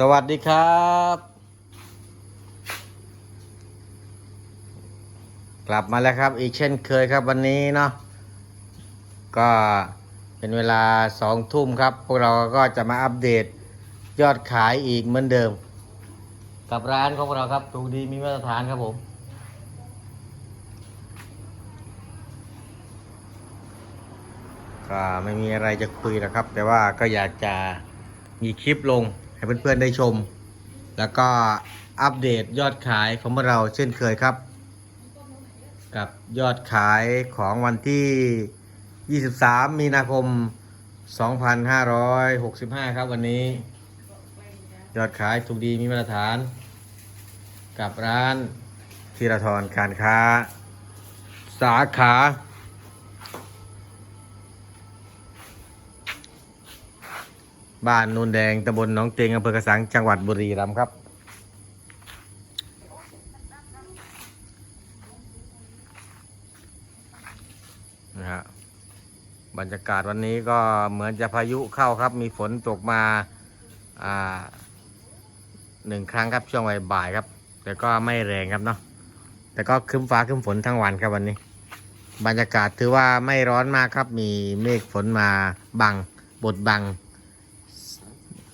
สวัสดีครับ กลับมาแล้วครับ อีกเช่นเคยครับวันนี้เนาะก็เป็นเวลาสองทุ่มครับ พวกเราก็จะมาอัปเดตยอดขายอีกเหมือนเดิม กับร้านของเราครับถูกดีมีมาตรฐานครับผม ก็ไม่มีอะไรจะคุยแล้วครับ แต่ว่าก็อยากจะมีคลิปลง เพื่อนๆได้ชม แล้วก็อัปเดตยอดขายของพวกเราเช่นเคยครับ กับยอดขายของวันที่ 23 มีนาคม 2565 ครับวันนี้ ยอดขายถูกดีมีมาตรฐาน กับร้านธีรทรการค้า สาขา บ้านนูนแดงตำบลหนองเตงอำเภอกระสังจังหวัดบุรีรัมย์ครับ นะฮะบรรยากาศวันนี้ก็เหมือนจะพายุเข้าครับ มีฝนตกมาอ่าหนึ่งครั้งครับช่วงบ่ายๆครับ แต่ก็ไม่แรงครับเนาะแต่ก็ครึ้มฟ้าครึ้มฝนทั้งวันครับวันนี้ บรรยากาศถือว่าไม่ร้อนมากครับ มีเมฆฝนมาบังบดบัง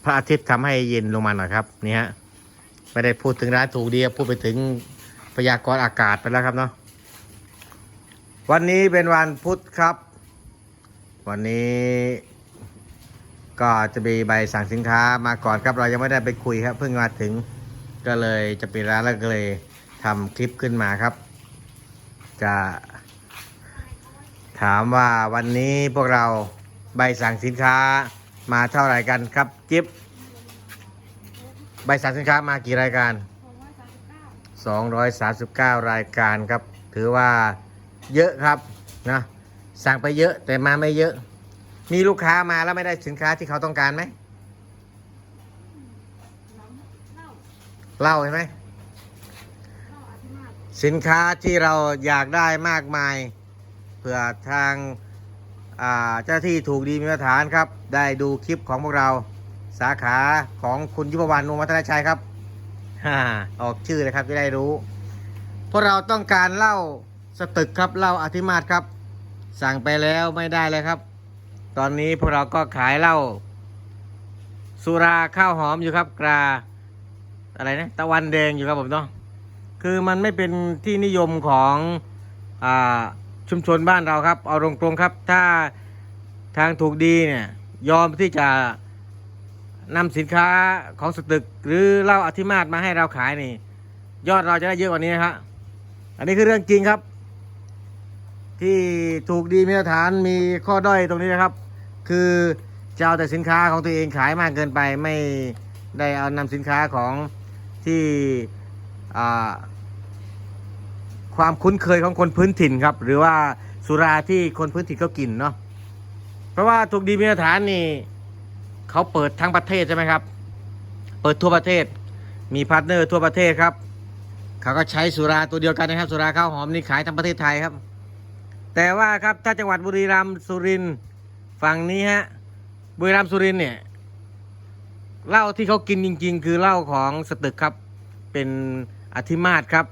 พระอาทิตย์ทำให้เย็นลงมาหน่อยครับนี่ฮะไม่ได้พูดถึงร้านถูกดีพูดไปถึงพยากรณ์อากาศไปแล้วครับเนาะวันนี้เป็นวันพุธครับ วันนี้ก็จะมีใบสั่งสินค้ามาก่อนครับ เรายังไม่ได้ไปคุยครับ เพิ่งมาถึงก็เลยจะปิดร้านแล้วก็เลยทำคลิปขึ้นมาครับ จะถามว่าวันนี้พวกเราใบสั่งสินค้า มาเท่าไหร่กันครับจิ๊บใบสั่งสินค้ามากี่รายการ 239 รายการครับ ถือว่าเยอะครับนะสั่งไปเยอะแต่มาไม่เยอะ มีลูกค้ามาแล้วไม่ได้สินค้าที่เขาต้องการไหมเล่าใช่ไหมสินค้าที่เราอยากได้มากมายเพื่อทาง เจ้าที่ถูกดีมีมาตรฐานครับ ได้ดูคลิปของพวกเราสาขาของคุณยุพวรรณวงวัฒนชัยครับออกชื่อเลยครับจะได้รู้ พวกเราต้องการเหล้าสตึกครับเหล้าอธิมาศครับ สั่งไปแล้วไม่ได้เลยครับ ตอนนี้พวกเราก็ขายเหล้าสุราข้าวหอมอยู่ครับกราอะไรนะตะวันแดงอยู่ครับผมเนาะคือมันไม่เป็นที่นิยมของอ่า ชุมชนบ้านเราครับ เอาตรงๆครับ ถ้าทางถูกดีเนี่ยยอมที่จะนำสินค้าของสตึก หรือเหล้าอธิมาศมาให้เราขายนี่ ยอดเราจะได้เยอะกว่านี้นะครับอันนี้คือเรื่องจริงครับ ที่ถูกดีมีมาตรฐานมีข้อด้อยตรงนี้นะครับ คือจะเอาแต่สินค้าของตัวเองขายมากเกินไปไม่ได้เอานำสินค้าของที่อ่า ความคุ้นเคยของคนพื้นถิ่นครับ หรือว่าสุราที่คนพื้นถิ่นเขากินเนาะเพราะว่าถูกดีมีมาตรฐานนี่เขาเปิดทั้งประเทศใช่ไหมครับ เปิดทั่วประเทศ มีพาร์ทเนอร์ทั่วประเทศครับเขาก็ใช้สุราตัวเดียวกันนะครับ สุราข้าวหอมนี่ขายทั้งประเทศไทยครับ แต่ว่าครับถ้าจังหวัดบุรีรัมย์สุรินทร์ฝั่งนี้ฮะบุรีรัมย์สุรินทร์เนี่ยเหล้าที่เขากินจริง ๆ คือเหล้าของสตึกครับ เป็นอธิมาศครับ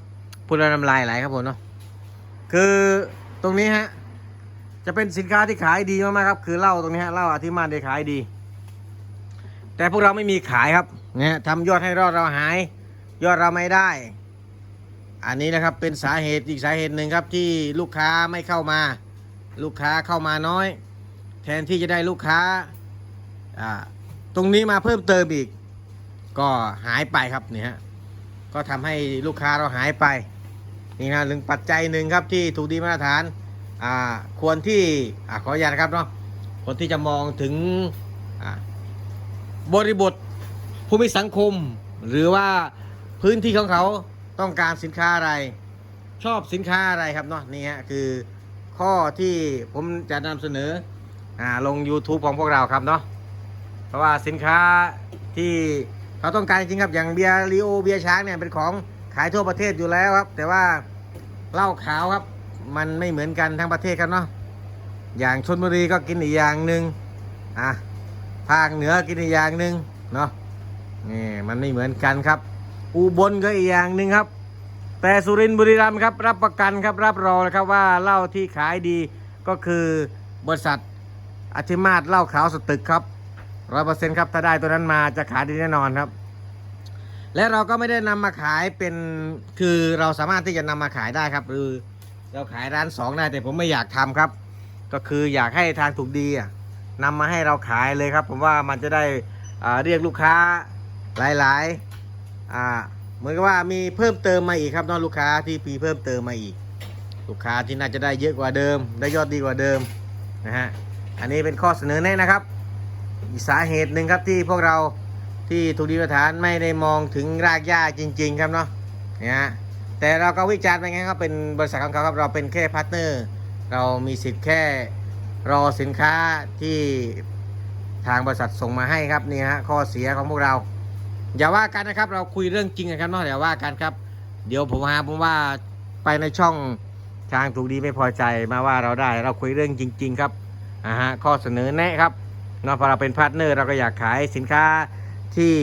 พูดแล้วน้ำลายไหลครับผมเนาะคือตรงนี้ฮะจะเป็นสินค้าที่ขายดีมากๆครับ คือเหล้าตรงนี้ฮะเหล้าอธิมาได้ขายดี แต่พวกเราไม่มีขายครับเนี่ยทำยอดให้รอดเราหาย ยอดเราไม่ได้ อันนี้นะครับเป็นสาเหตุอีกสาเหตุหนึ่งครับที่ลูกค้าไม่เข้ามา ลูกค้าเข้ามาน้อย แทนที่จะได้ลูกค้าอ่าตรงนี้มาเพิ่มเติมอีก ก็หายไปครับเนี่ฮะก็ทำให้ลูกค้าเราหายไป นี่นะหนึ่งปัจจัยหนึ่งครับที่ถูกดีมาตรฐานอ่าควรที่อ่าขออนุญาตนะครับเนาะคนที่จะมองถึงอ่าบริบทภูมิสังคม หรือว่าพื้นที่ของเขาต้องการสินค้าอะไร ชอบสินค้าอะไรครับเนาะนี่ฮะคือข้อที่ผมจะนำเสนออ่าลง YouTube ของพวกเราครับเนาะเพราะว่าสินค้าที่เขาต้องการจริงครับอย่างเบียร์ลีโอเบียร์ช้างเนี่ยเป็นของ ขายทั่วประเทศอยู่แล้วครับ แต่ว่าเหล้าขาวครับ มันไม่เหมือนกันทั้งประเทศครับเนาะอย่างชนบุรีก็กินอีกอย่างหนึ่งอะภาคเหนือกินอีกอย่างหนึ่งเนาะนี่มันไม่เหมือนกันครับ อุบลก็อีกอย่างหนึ่งครับ แต่สุรินทร์บุรีรัมย์ครับ รับประกันครับรับรองเลยครับว่าเหล้าที่ขายดีก็คือบริษัทอธิมาศเหล้าขาวสตึกครับร้อยเปอร์เซ็นต์ครับถ้าได้ตัวนั้นมาจะขายดีแน่นอนครับ และเราก็ไม่ได้นำมาขายเป็นคือเราสามารถที่จะนำมาขายได้ครับหรือเราขายร้านสองได้แต่ผมไม่อยากทำครับ ก็คืออยากให้ทางถูกดีอะนำมาให้เราขายเลยครับ ผมว่ามันจะได้อ่าเรียกลูกค้าหลายๆอ่าเหมือนกับว่ามีเพิ่มเติมมาอีกครับน้องลูกค้าที่ปีเพิ่มเติมมาอีก ลูกค้าที่น่าจะได้เยอะกว่าเดิม ได้ยอดดีกว่าเดิมนะฮะอันนี้เป็นข้อเสนอแนะนะครับอีกสาเหตุหนึ่งครับที่พวกเรา ที่ถูกดีประธานไม่ได้มองถึงรากหญ้าจริง ๆ ครับเนาะเนี่ยฮะแต่เราก็วิจารณ์ไปไงครับเป็นบริษัทของเขาครับเราเป็นแค่พาร์ทเนอร์ เรามีสิทธิ์แค่รอสินค้าที่ทางบริษัทส่งมาให้ครับนี่ฮะข้อเสียของพวกเราอย่าว่ากันนะครับ เราคุยเรื่องจริงกันครับเนาะอย่าว่ากันครับ เดี๋ยวผมหาผมว่าไปในช่องทางถูกดีไม่พอใจมาว่าเราได้เราคุยเรื่องจริง ๆ ครับอ่าฮะข้อเสนอแนะครับเนาะพอเราเป็นพาร์ทเนอร์เราก็อยากขายสินค้า ที่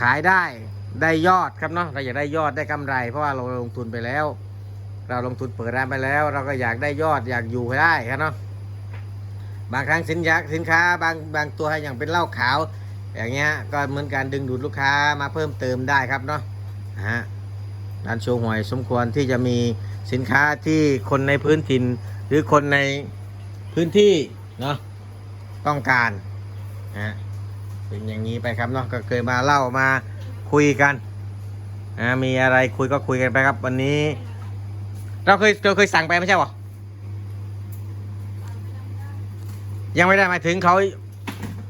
ขายได้ได้ยอดครับเนาะเราอยากได้ยอดได้กำไร เพราะว่าเราลงทุนไปแล้ว เราลงทุนเปิดร้านไปแล้ว เราก็อยากได้ยอดอยากอยู่ให้ได้ครับเนาะบางครั้งสินค้าสินค้าบางบางตัวอย่างเป็นเหล้าขาว อย่างเงี้ยก็เหมือนการดึงดูดลูกค้ามาเพิ่มเติมได้ครับเนาะฮะร้านโชว์หวยสมควรที่จะมีสินค้าที่คนในพื้นถิ่นหรือคนในพื้นที่เนาะต้องการนะฮะ เป็นอย่างนี้ไปครับเนาะก็เคยมาเล่ามาคุยกันนะมีอะไรคุยก็คุยกันไปครับ วันนี้ เราเคยเราเคยสั่งไปไม่ใช่หรอยังไม่ได้มาถึงเขา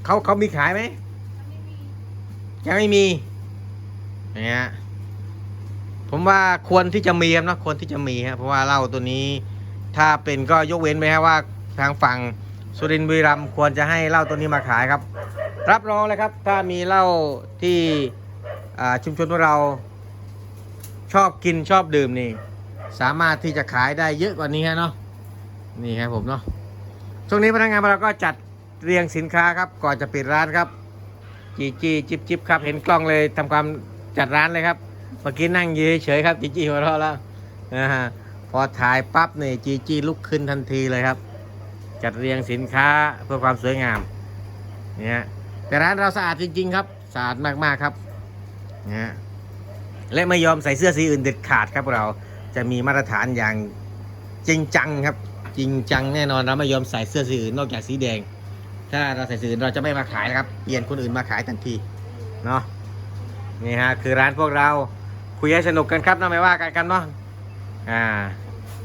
เขาเขามีขายไหมยังไม่มีเนี่ยผมว่าควรที่จะมีครับนะควรที่จะมีครับเพราะว่าเหล้าตัวนี้ ถ้าเป็นก็ยกเว้นไปครับว่าทางฝั่งสุรินทร์บุรีรัมย์ควรจะให้เหล้าตัวนี้มาขายครับ รับรองเลยครับ ถ้ามีเหล้าที่ชุมชนของเราชอบกินชอบดื่มนี่ สามารถที่จะขายได้เยอะกว่านี้ฮะเนาะนี่ครับผมเนาะช่วงนี้พนักงานเราก็จัดเรียงสินค้าครับ ก่อนจะปิดร้านครับ จีจีจิบจิบครับ เห็นกล้องเลยทำความจัดร้านเลยครับ เมื่อกี้นั่งยืเฉยครับจีจีหัวเราะแล้วนะฮะพอถ่ายปั๊บนี่จีจีลุกขึ้นทันทีเลยครับ จัดเรียงสินค้าเพื่อความสวยงามเนี่ย แต่ร้านเราสะอาดจริง ๆ ครับสะอาดมากๆครับนี่ยและไม่ยอมใส่เสื้อสีอื่นเด็ดขาดครับเราจะมีมาตรฐานอย่างจริงจังครับ จริงจังแน่นอนเราไม่ยอมใส่เสื้อสีอื่นนอกจากสีแดง ถ้าเราใส่สีอื่นเราจะไม่มาขายนะครับเปลี่ยนคนอื่นมาขายทันทีเนาะนี่ฮะคือร้านพวกเราคุยให้สนุกกันครับนะไม่ว่ากันกันเนาะอ่า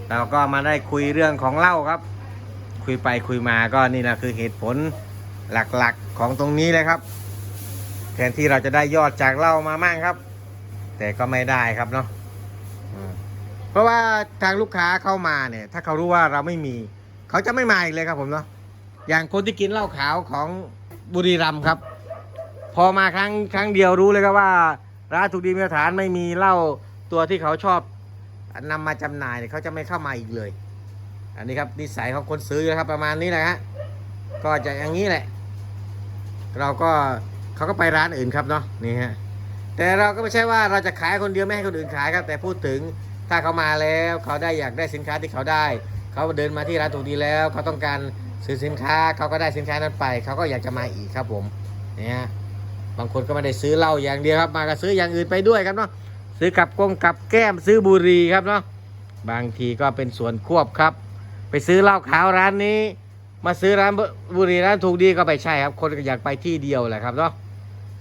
เราก็มาได้คุยเรื่องของเหล้าครับ คุยไปคุยมาก็นี่แหละคือเหตุผล หลักๆของตรงนี้เลยครับ แทนที่เราจะได้ยอดจากเหล้ามามั่งครับ แต่ก็ไม่ได้ครับเนาะเพราะว่าทางลูกค้าเข้ามาเนี่ย ถ้าเขารู้ว่าเราไม่มี เขาจะไม่มาอีกเลยครับผมเนาะอย่างคนที่กินเหล้าขาวของบุรีรัมย์ครับ พอมาครั้งครั้งเดียวรู้เลยครับว่า ร้านถูกดีมาตรฐานไม่มีเหล้าตัวที่เขาชอบนำมาจำหน่ายเนี่ยเขาจะไม่เข้ามาอีกเลย อันนี้ครับนิสัยของคนซื้อนะครับประมาณนี้แหละฮะก็จะอย่างนี้แหละ เราก็เขาก็ไปร้านอื่นครับเนาะนี่ฮะแต่เราก็ไม่ใช่ว่าเราจะขายคนเดียวไม่ให้คนอื่นขายครับ แต่พูดถึงถ้าเขามาแล้วเขาได้อยากได้สินค้าที่เขาได้ เขาเดินมาที่ร้านถูกดีแล้ว เขาต้องการซื้อสินค้าเขาก็ได้สินค้านั้นไป เขาก็อยากจะมาอีกครับผมเนี่ยบางคนก็ไม่ได้ซื้อเหล้าอย่างเดียวครับ มาก็ซื้ออย่างอื่นไปด้วยครับเนาะซื้อกับกงกับแก้มซื้อบุหรี่ครับเนาะบางทีก็เป็นส่วนควบครับ ไปซื้อเหล้าขาวร้านนี้ มาซื้อร้านบุรีร้านถูกดีก็ไปใช่ครับ คนอยากไปที่เดียวแหละครับเนาะ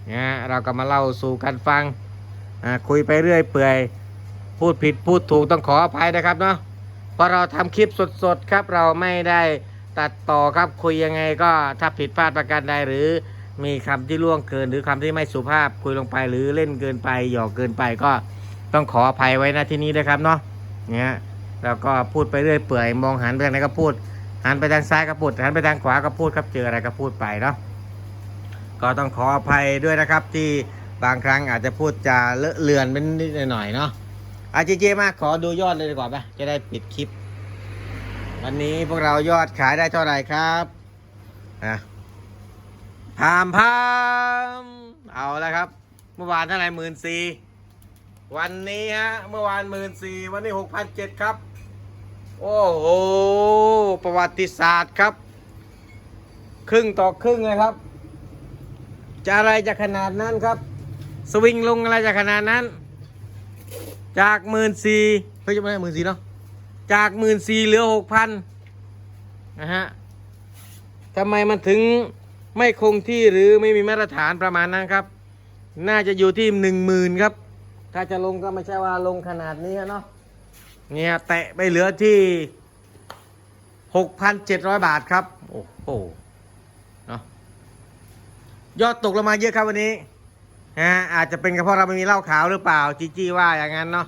เนี่ยเราก็มาเล่าสู่กันฟังอ่าคุยไปเรื่อยเปื่อยพูดผิดพูดถูกต้องขออภัยนะครับเนาะเพราะเราทำคลิปสดๆครับเราไม่ได้ตัดต่อครับคุยยังไงก็ถ้าผิดพลาดประการใดหรือมีคำที่ล่วงเกิน หรือคำที่ไม่สุภาพคุยลงไปหรือเล่นเกินไปหยอกเกินไปก็ต้องขออภัยไว้นะที่นี้นะครับเนาะเนี่ยแล้วก็พูดไปเรื่อยเปื่อยมองหันไปทางไหนก็พูด หันไปทางซ้ายก็พูดหันไปทางขวาก็พูดครับเจออะไรก็พูดไปเนาะก็ต้องขออภัยด้วยนะครับ ที่บางครั้งอาจจะพูดจาเลอะเลือนเป็นนิดหน่อยเนาะอาเจเจมาขอดูยอดเลยดีกว่าปะจะได้ปิดคลิป วันนี้พวกเรายอดขายได้เท่าไหร่ครับอะพามพามเอาแล้วครับ เมื่อวานเท่าไหร่หมื่นสี่วันนี้ฮะเมื่อวานหมื่นสี่วันนี้หกพันเจ็ดครับ โอ้โห ประวัติศาสตร์ครับ ครึ่งต่อครึ่งเลยครับ จะอะไรจะขนาดนั้นครับ สวิงลงอะไรจะขนาดนั้น จากหมื่นสี่เฮ้ยจะไม่ใช่หมื่นสี่เนาะจากหมื่นสี่เหลือหกพันนะฮะทำไมมันถึงไม่คงที่หรือไม่มีมาตรฐานประมาณนั้นครับ น่าจะอยู่ที่หนึ่งหมื่นครับ ถ้าจะลงก็ไม่ใช่ว่าลงขนาดนี้เนาะ เนี่ยแตะไปเหลือที่หกพันเจ็ดร้อยบาทครับ โอ้โหเนาะยอดตกลงมาเยอะครับวันนี้ฮะอาจจะเป็นเพราะเราไม่มีเหล้าขาวหรือเปล่าจีจี้ว่าอย่างนั้นเนาะ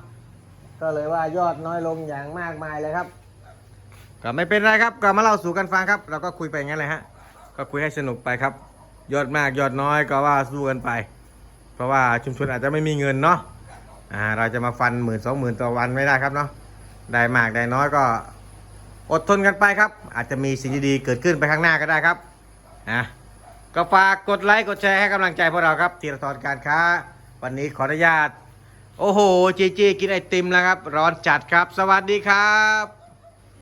ก็เลยว่ายอดน้อยลงอย่างมากมายเลยครับ ก็ไม่เป็นไรครับก็มาเล่าสู่กันฟังครับ เราก็คุยไปงั้นเลยฮะก็คุยให้สนุกไปครับ ยอดมากยอดน้อยก็ว่าสู้กันไป เพราะว่าชุมชนอาจจะไม่มีเงินเนาะอ่าเราจะมาฟันหมื่นสองหมื่นต่อวันไม่ได้ครับเนาะ ได้มากได้น้อยก็อดทนกันไปครับ อาจจะมีสิ่งดีๆเกิดขึ้นไปข้างหน้าก็ได้ครับนะก็ฝากกดไลค์กดแชร์ให้กำลังใจพวกเราครับธีรทรการค้า วันนี้ขออนุญาต โอ้โหจีจีกินไอติมแล้วครับ ร้อนจัดครับ สวัสดีครับ